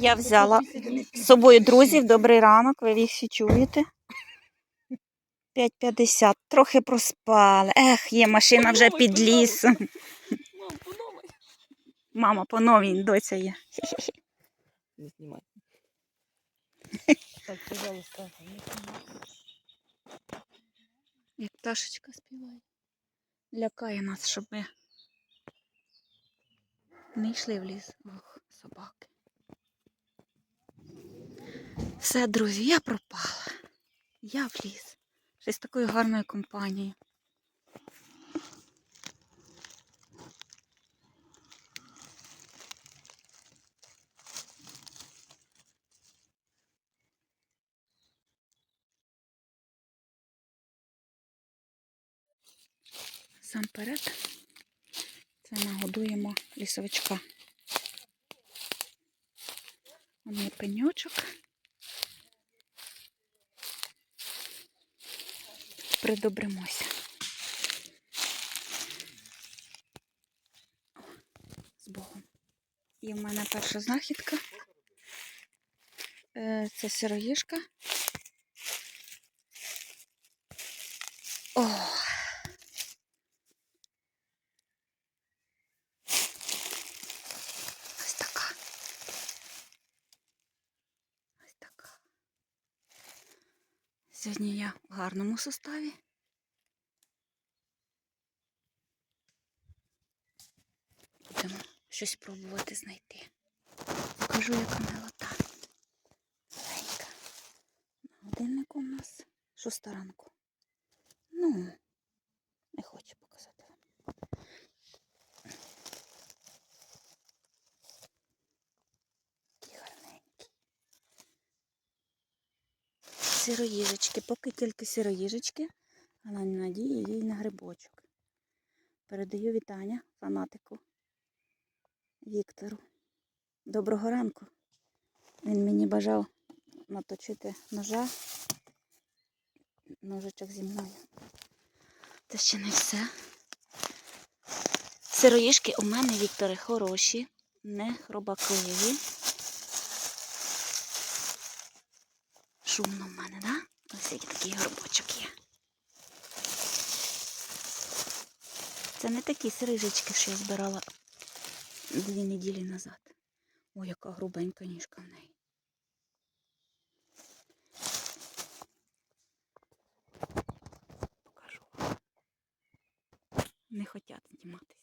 Я взяла з собою друзів. Добрий ранок, ви їх всі чуєте. 5.50. Трохи проспали. Ех, є машина вже під лісом. Мама по новій доця є. Не снимай. Так, пожалуйста. Як пташечка співає. Лякає нас, щоб ми не йшли в ліс. Ох, собаки. Все, друзі, я пропала. Я в ліс. Ще з такою гарною компанією. Сам перед це нагодуємо лісовичка. Вон є пеньочок. Придобримося. З Богом. І в мене перша знахідка. Е, Це сироїжка. О, Ось така. Ось така. Сьогодні я в гарному составі. Будемо щось пробувати знайти. Покажу, яка милота. Маленька. На годиннику у нас шоста ранку. Ну, не хочу показати Сироїжечки, поки тільки сироїжечки, а на надії їй на грибочок. Передаю вітання фанатику Віктору. Доброго ранку. Він мені бажав наточити ножа. Ножичок зі мною. Це ще не все. Сироїжки у мене, Вікторе, хороші, не хробакливі. Шумно в мене, да? Ось який такий горбочок є. Це не такі сирижечки, що я збирала дві неділі назад. Ой, яка грубенька ніжка в неї. Покажу вам. Не хотять зніматися.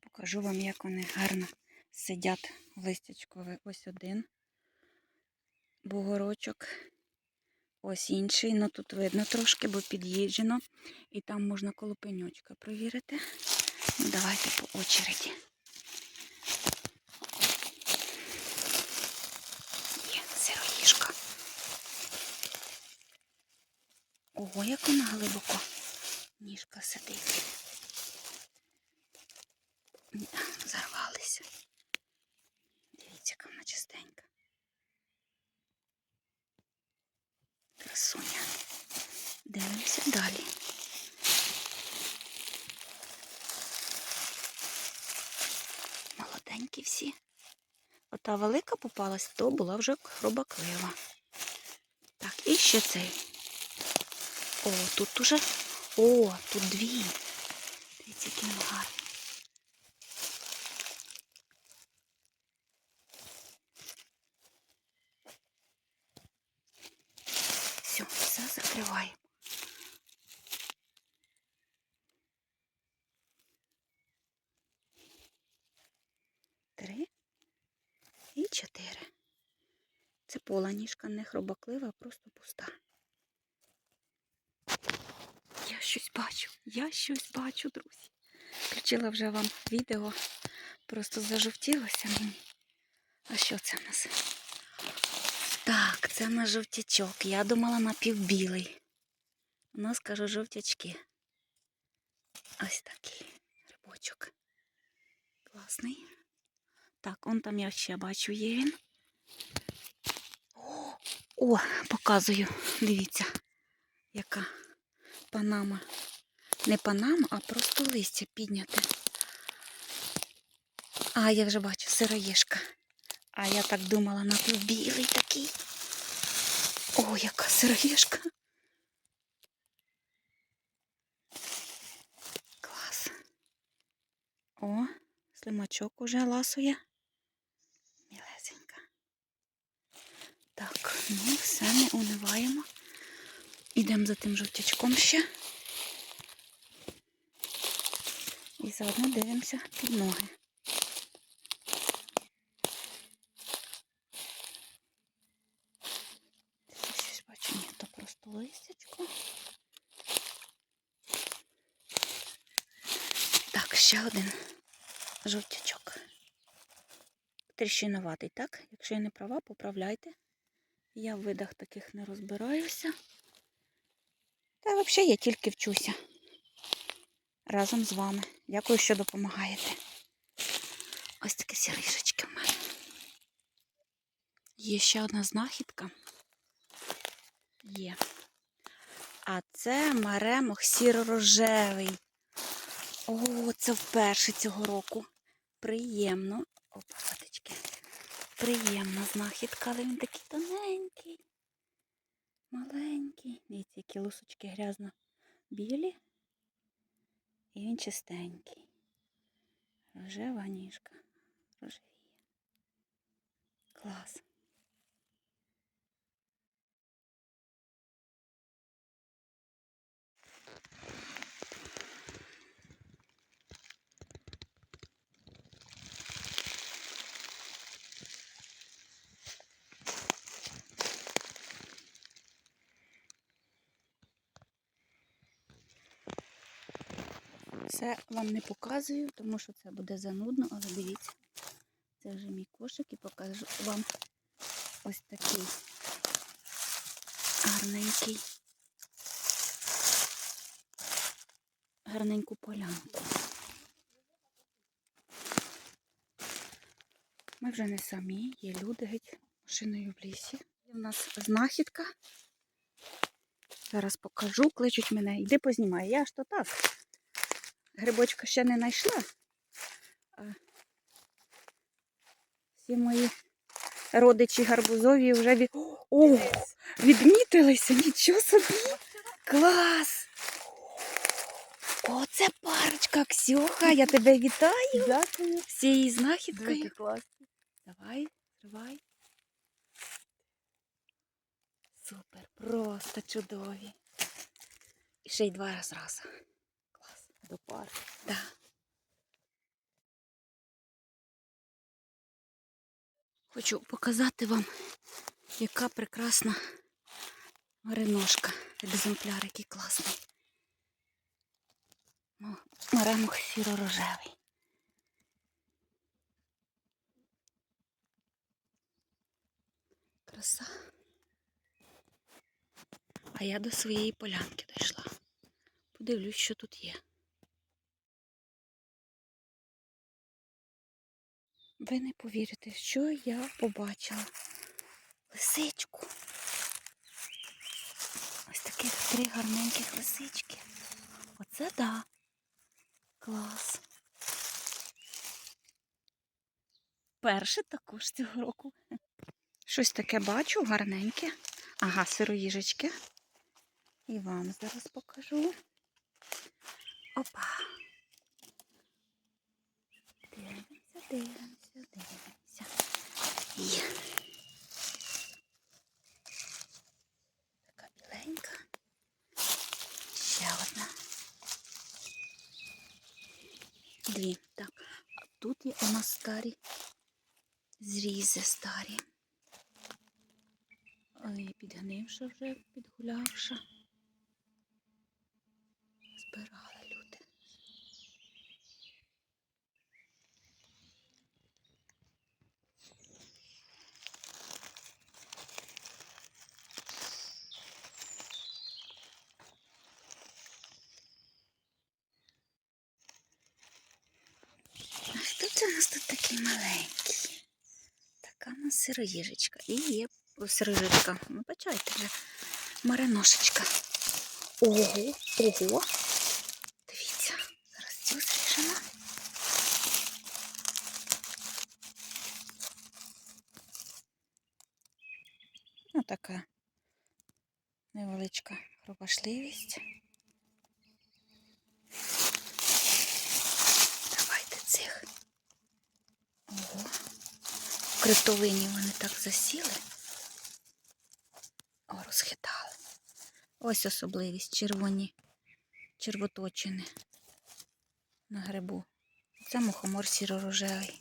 Покажу вам, як вони гарно сидять листячкові. Ось один бугорочок. Ось інший, ну тут видно трошки, бо під'їджено. І там можна коло пеньочка провірити. Ну, давайте по очереді. Є сироїжка. Ого, як вона глибоко. Ніжка сидить. Зарвалися. Дивіться, яка вона чистенька. Красуня. Дивимося далі. Молоденькі всі. Ота велика попалась, то була вже хробаклива. Так, і ще цей. О, тут уже. О, тут дві. Дивіться, які вони гарні. Все, все закриваємо. Три і чотири. Це пола ніжка не хробаклива, а просто пуста. Я щось бачу, я щось бачу, друзі. Включила вже вам відео, просто зажовтілося мені. А що це в нас? Так, це на жовтячок. Я думала напівбілий. У нас, кажу, жовтячки. Ось такий грибочок. Класний. Так, он там я ще бачу, є він. О, показую. Дивіться, яка панама. Не панама, а просто листя підняте. А, я вже бачу, сироїшка. А я так думала, напівбілий такий. О, яка сироїшка. Клас. О, слимачок уже ласує. Так, ну все, не униваємо. Ідемо за тим жовтячком ще. І заодно дивимося під ноги. Листячко. Так, ще один жовтячок. Тріщинуватий, так? Якщо я не права, поправляйте. Я в видах таких не розбираюся. Та взагалі я тільки вчуся. Разом з вами. Дякую, що допомагаєте. Ось такі сіришечки в мене. Є ще одна знахідка. Є. А це маремох сіро-рожевий. О, це вперше цього року. Приємно. Опа. Приємна знахідка, але він такий тоненький. Маленький. Дивіться, які лусочки грязно білі. І він чистенький. Рожева ніжка. Рожевіє. Клас. Це вам не показую, тому що це буде занудно, але дивіться, це вже мій кошик і покажу вам ось такий гарненький, гарненьку полянку. Ми вже не самі, є люди геть машиною в лісі. У нас знахідка. Зараз покажу, кличуть мене. Йди познімай. Я ж то так. Грибочка ще не знайшла. А всі мої родичі гарбузові вже від... О, відмітилися, нічого собі. Клас! Оце парочка, Ксюха, я тебе вітаю Дякую. з цією знахідкою. Давай, тривай. Супер, просто чудові. І ще й два рази разу. До пари. Да. Хочу показати вам, яка прекрасна мариношка. Екземпляр, який класний. Ну, Маремок сіро-рожевий. Краса. А я до своєї полянки дійшла. Подивлюсь, що тут є. Ви не повірите, що я побачила. Лисичку. Ось таких три гарненьких лисички. Оце да. Клас. Перше також цього року. Щось таке бачу, гарненьке. Ага, сироїжечки. І вам зараз покажу. Опа. Дивимося, дивимося, дивимося. Є. Така біленька. Ще одна. Дві. Так. А тут є у нас старі зрізи старі. Підгнивша вже, підгулявша. Збирали люди. А хто це у нас тут такий маленький? Така у нас сироїжечка. І є сироїжечка. Ну, бачайте вже. Мариношечка. Ого, ого. Дивіться, зараз цю зріжемо. Ну, така невеличка хробашливість. Давайте цих. Ого. Критовині вони так засіли. О, розхитали. Ось особливість червоні червоточини на грибу. Це мухомор сіро-рожевий.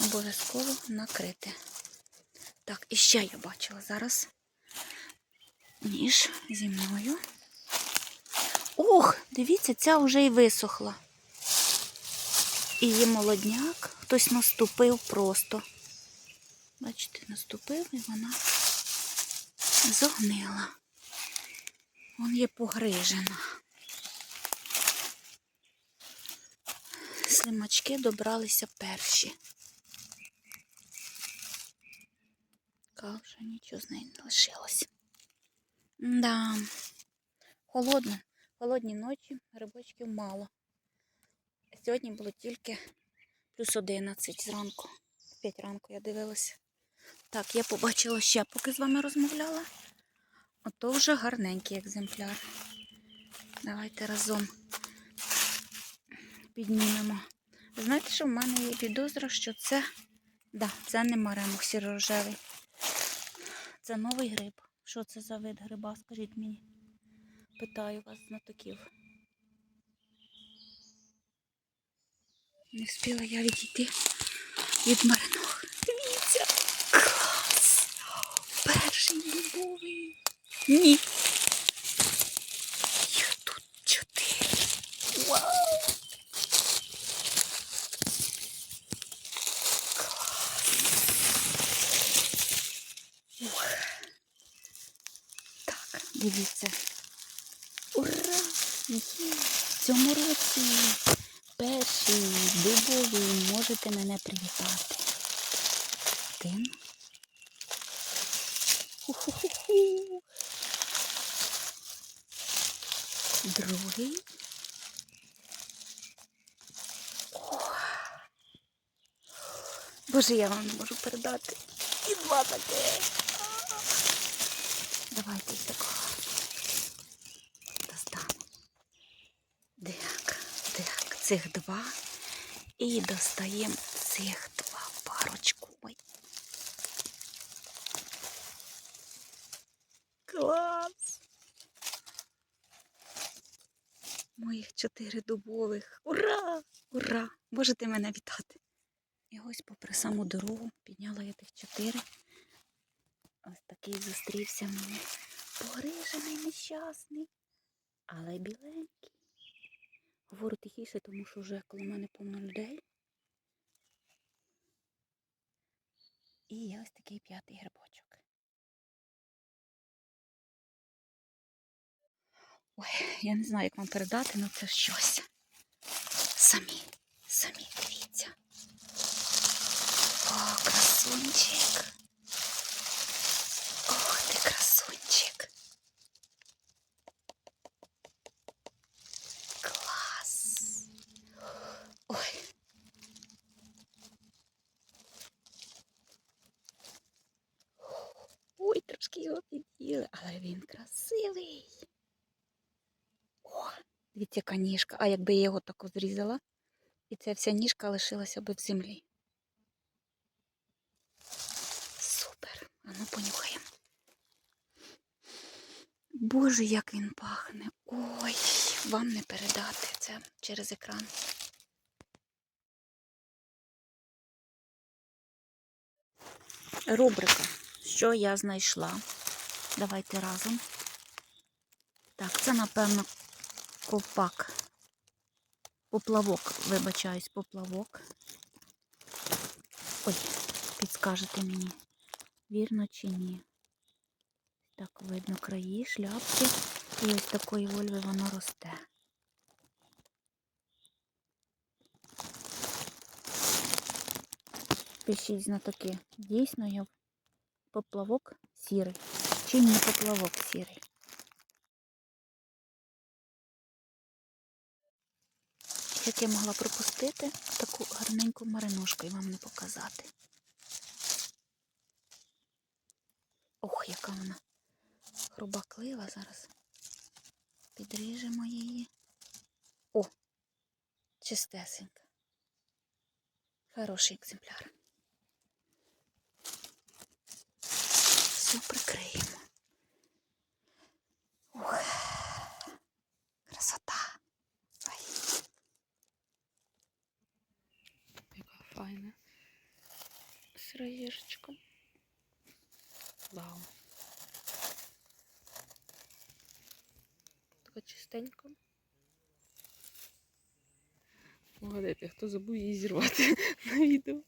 Обов'язково накрити. Так, і ще я бачила зараз ніж зі мною. Ох, дивіться, ця вже й висохла. І є молодняк, хтось наступив просто. Бачите, наступив і вона зогнила. Вон є погрижена. Слимачки добралися перші. Така вже нічого з неї не лишилось. Да. Холодно. Холодні ночі, грибочків мало. Сьогодні було тільки плюс 11 зранку. 5 ранку я дивилася. Так, я побачила ще, поки з вами розмовляла. Ото вже гарненький екземпляр. Давайте разом піднімемо. Знаєте, що в мене є підозра, що це, да, це не маремух сіро-рожевий. Це новий гриб. Що це за вид гриба? Скажіть мені. Питаю вас знатоків. Не встигла я відійти від маринох. Дивіться! Клас! Перший дубовий. Ні. Їх тут чотири. Вау! Клас! Ух. Так, дивіться. Ура! Є! Цьому році перший дубовий можете мене привітати. Один. Ху-ху-ху-ху. Другий. Боже, я вам не можу передати. І два таке. Давайте ось такого. Достану. Так, так, цих два. І достаємо цих два парочку. Ой. Клас! Моїх чотири дубових. Ура! Ура! Можете мене вітати. І ось попри саму дорогу підняла я тих чотири. Ось такий зустрівся мені. Погрижений нещасний, але біленький. Говорю тихіше, тому що вже коло мене повно людей. І є ось такий п'ятий грибочок. Ой, я не знаю, як вам передати, але це щось. Самі, самі дивіться. О, красунчик. Ох ти, красунчик. Клас. Ой. Ой, трошки його під'їли, але він красивий. О, дивіться, яка ніжка. А якби я його тако зрізала, і ця вся ніжка лишилася би в землі. Супер. А ну понюхаємо. Боже, як він пахне. Ой, вам не передати це через екран. Рубрика. Що я знайшла? Давайте разом. Так, це, напевно, ковпак. Поплавок, вибачаюсь, поплавок. Ой, підскажете мені, вірно чи ні. Так видно краї, шляпки. І ось такої вольви воно росте. Пишіть знатоки. Дійсно, я поплавок сірий. Чим не поплавок сірий? Як я могла пропустити таку гарненьку мариношку і вам не показати. Ох, яка вона хрубаклива зараз. Підріжемо її. О, чистесенька. Хороший екземпляр. Все прикриємо. Ух, красота. Ой. Яка файна. Сироїжечка. Вау. Така чистенька. Угадайте, хто забув її зірвати на відео.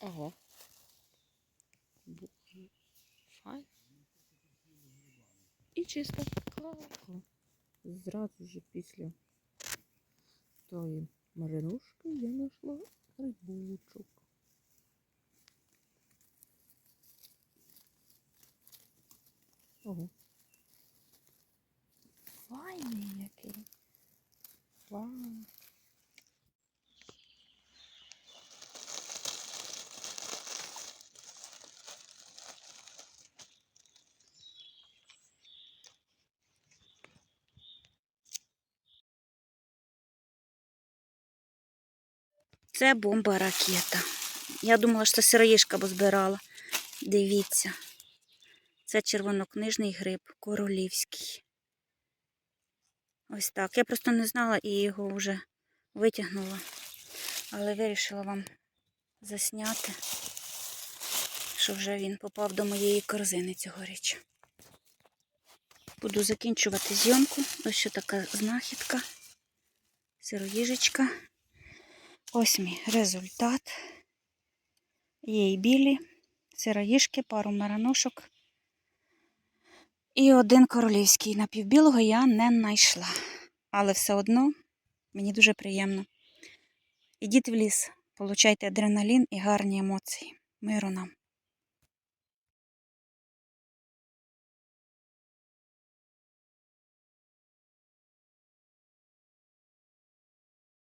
Ого. Файн. І чисто. Зразу ж після тої маринушки я знайшла рибучок. Ого. Файний який. Вау. Це бомба ракета. Я думала, що це сироїшка, збирала. Дивіться. Це червонокнижний гриб королівський. Ось так. Я просто не знала і його вже витягнула. Але вирішила вам засняти, що вже він попав до моєї корзини цьогоріч. Буду закінчувати зйомку. Ось що така знахідка. Сироїжечка. Ось мій результат. Є і білі, сироїшки, пару мараношок. І один королівський напівбілого я не знайшла. Але все одно мені дуже приємно. Ідіть в ліс, получайте адреналін і гарні емоції. Миру нам.